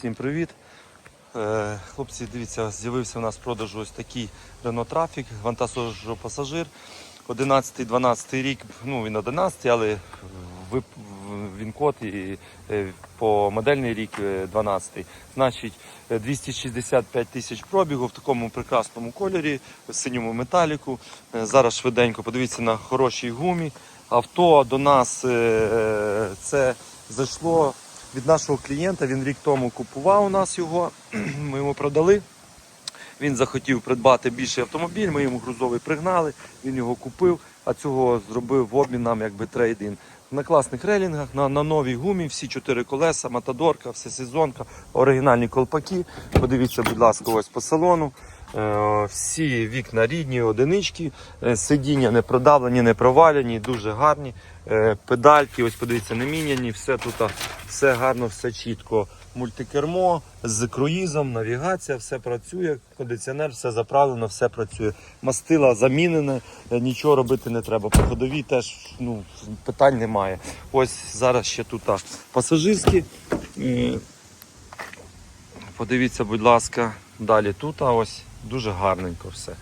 Всім привіт. Е, Хлопці, дивіться, з'явився у нас в продажу ось такий Renault Traffic, вантажопасажир. 11-12 рік, ну він 11, але він код і е, по модельний рік е, 12. Значить, е, 265 тисяч пробігу в такому прекрасному кольорі, в синьому металіку. Зараз швиденько подивіться на хорошій гумі. Авто до нас це зайшло від нашого клієнта. Він рік тому купував у нас його. Ми йому продали. Він захотів придбати більший автомобіль, ми йому грузовий пригнали, він його купив, а цього зробив в обмін нам якби трейдин. На класних рейлінгах, на, на новій гумі, всі чотири колеса, матадорка, всесезонка, оригінальні колпаки. Подивіться, будь ласка, ось по салону. Е, всі вікна рідні, одинички, е, сидіння не продавлені, не провалені, дуже гарні. Е, педальки, ось подивіться, не міняні, все тут все гарно, все чітко. Мультикермо з круїзом, навігація, все працює, кондиціонер, все заправлено, все працює. Мастила замінене, нічого робити не треба. По ходовій теж ну, питань немає. Ось зараз ще тут пасажирські. Подивіться, будь ласка, далі тут а ось дуже гарненько все.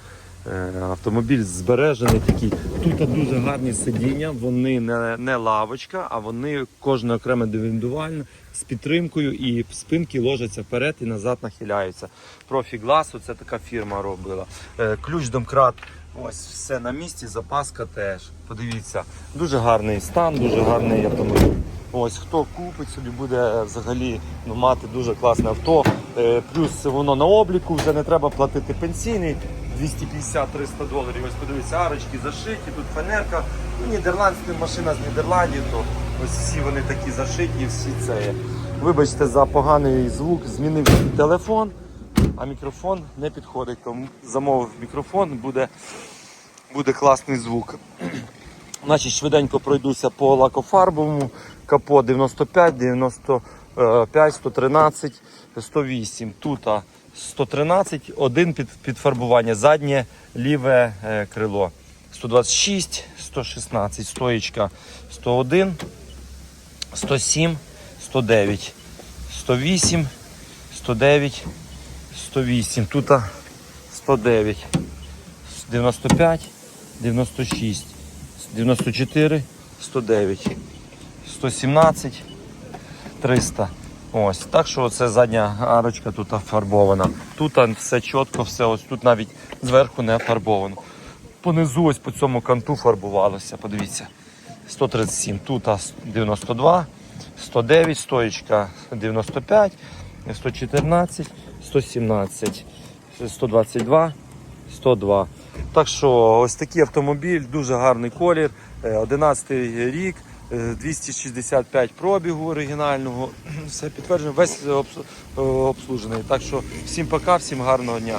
Е, Автомобіль збережений такий. Тут дуже гарні сидіння, вони не, не лавочка, а вони кожне окремо індивідуально з підтримкою і спинки ложаться вперед і назад нахиляються. Профі гласу це така фірма робила. Е, Ключ домкрат. Ось все на місці, запаска теж. Подивіться, дуже гарний стан, дуже гарний автомобіль. Ось хто купить собі, буде взагалі ну, мати дуже класне авто. Е, плюс воно на обліку, вже не треба платити пенсійний. 250-300 доларів. Ось подивіться, арочки зашиті, тут фанерка. Ну, нідерландська машина з Нідерландів, то ось всі вони такі зашиті, всі це. є. Вибачте за поганий звук, змінив телефон, а мікрофон не підходить. Тому замовив мікрофон, буде, буде класний звук. Значить, швиденько пройдуся по лакофарбовому. Капот 95, 95, 113, 108. Тут 113, один під, підфарбування, заднє ліве е, крило. 126, 116, стоїчка 101, 107, 109, 108, 109, 108. Тут 109, 95, 96. 94, 109, 117, 300. Ось. Так що це задня арочка тут фарбована. Тут все чітко, все ось тут навіть зверху не фарбовано. Понизу ось по цьому канту фарбувалося. Подивіться. 137, тут 92, 109, стоїчка 95, 114, 117, 122, 102. Так що ось такий автомобіль, дуже гарний колір, е, 11 рік, е, 265 пробігу оригінального. Все підтверджено, весь е, обслужений. Так що всім пока, всім гарного дня.